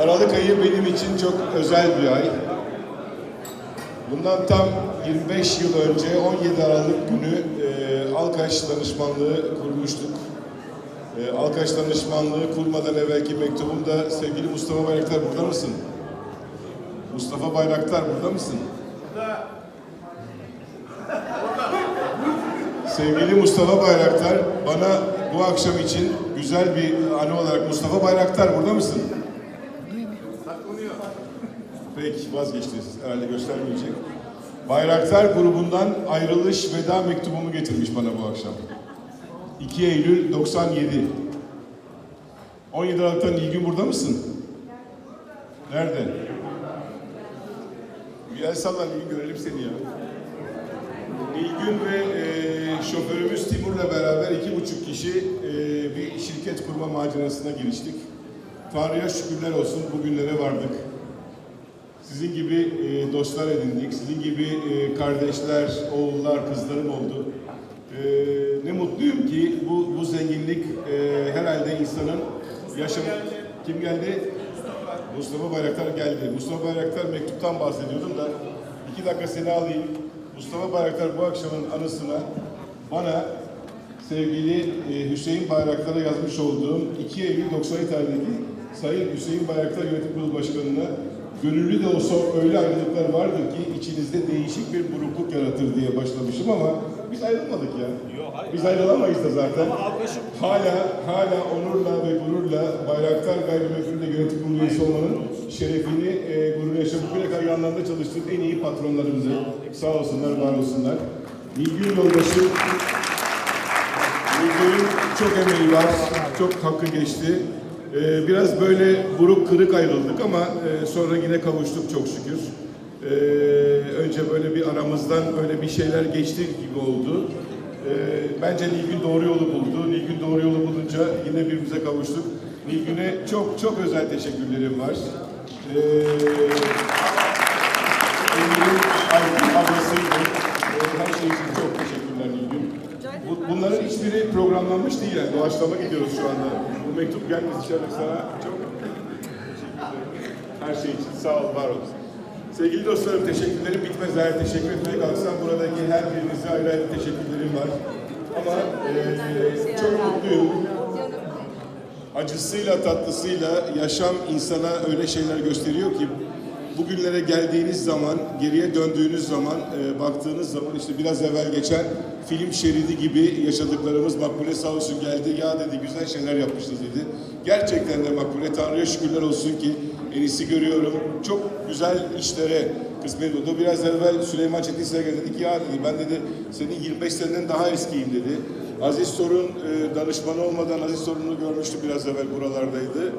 Aralık ayı benim için çok özel bir ay. Bundan tam 25 yıl önce 17 Aralık günü e, Alkaş danışmanlığı kurmuştuk. E, Alkaş danışmanlığı kurmadan evvelki mektubumda sevgili Mustafa Bayraktar burada mısın? Mustafa Bayraktar burada mısın? Sevgili Mustafa Bayraktar, bana bu akşam için güzel bir anı olarak Mustafa Bayraktar burada mısın? Peki vazgeçtiniz. Herhalde göstermeyecek. Bayraktar grubundan ayrılış veda mektubumu getirmiş bana bu akşam. 2 Eylül 97. 17 Aralık'tan Nilgün burada mısın? Nerede? Bir el salla Nilgün görelim seni ya. Nilgün ve e, şoförümüz Timur'la beraber iki buçuk kişi e, bir şirket kurma macerasına giriştik. Tanrı'ya şükürler olsun bugünlere vardık. Sizin gibi e, dostlar edindik, sizin gibi e, kardeşler, oğullar, kızlarım oldu. E, ne mutluyum ki bu, bu zenginlik e, herhalde insanın yaşam... Kim geldi? Mustafa Bayraktar geldi. Mustafa Bayraktar mektuptan bahsediyordum da iki dakika seni alayım. Mustafa Bayraktar bu akşamın anısına bana sevgili e, Hüseyin Bayraktar'a yazmış olduğum 2 Eylül 97 tarihindeki Sayın Hüseyin Bayraktar Yönetim Kurulu Başkanı'na gönüllü de olsa öyle ayrılıklar vardır ki içinizde değişik bir burukluk yaratır diye başlamışım ama biz ayrılmadık ya. Biz ayrılamayız da zaten. Hala hala onurla ve gururla Bayraktar Gayrimenkul'de yönetim kurulu üyesi olmanın şerefini e, gurur yaşadık. Bugüne kadar yanlarında çalıştığım en iyi patronlarımızı. Sağ olsunlar, var olsunlar. Nilgün Yoldaş'ın Nilgün'ün çok emeği var, çok hakkı geçti. Ee, biraz böyle buruk kırık ayrıldık ama e, sonra yine kavuştuk çok şükür. Ee, önce böyle bir aramızdan böyle bir şeyler geçti gibi oldu. Ee, bence Nilgün doğru yolu buldu. Nilgün doğru yolu bulunca yine birbirimize kavuştuk. Nilgün'e çok çok özel teşekkürlerim var. Ee, programlanmış değil yani. Doğaçlama gidiyoruz şu anda. Bu mektup gelmesi için sana çok. Her şey için sağ ol, var ol. Sevgili dostlarım teşekkürlerim bitmez. Eğer teşekkür etmeye kalksam buradaki her birinize ayrı ayrı teşekkürlerim var. Ama eee, çok mutluyum. Acısıyla tatlısıyla yaşam insana öyle şeyler gösteriyor ki bugünlere geldiğiniz zaman, geriye döndüğünüz zaman, e, baktığınız zaman işte biraz evvel geçen film şeridi gibi yaşadıklarımız Makbule sağ olsun geldi. Ya dedi güzel şeyler yapmışsınız dedi. Gerçekten de Makbule Tanrı'ya şükürler olsun ki en iyisi görüyorum. Çok güzel işlere kısmet oldu. Biraz evvel Süleyman Çetinsel'e dedi ki ya dedi ben dedi senin 25 seneden daha eskiyim dedi. Aziz Sorun e, danışmanı olmadan Aziz Sorun'u görmüştü biraz evvel buralardaydı.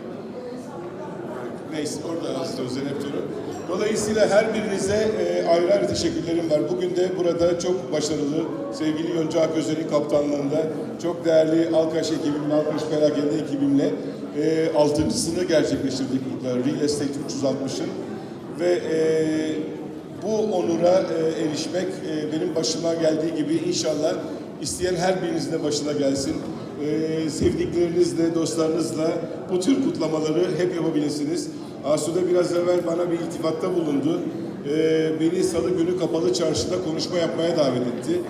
Neyse orada Aziz Özel hep Sorun. Dolayısıyla her birinize e, ayrı ayrı teşekkürlerim var. Bugün de burada çok başarılı sevgili Yonca Aközer'in kaptanlığında çok değerli Alkaş ekibimle, Alkaş Perakende ekibimle e, altıncısını gerçekleştirdik burada. Real Estate 360'ın ve e, bu onura e, erişmek e, benim başıma geldiği gibi inşallah isteyen her birinizin de başına gelsin. E, sevdiklerinizle, dostlarınızla bu tür kutlamaları hep yapabilirsiniz. Asude biraz evvel bana bir iltifatta bulundu. E, beni salı günü kapalı çarşıda konuşma yapmaya davet etti.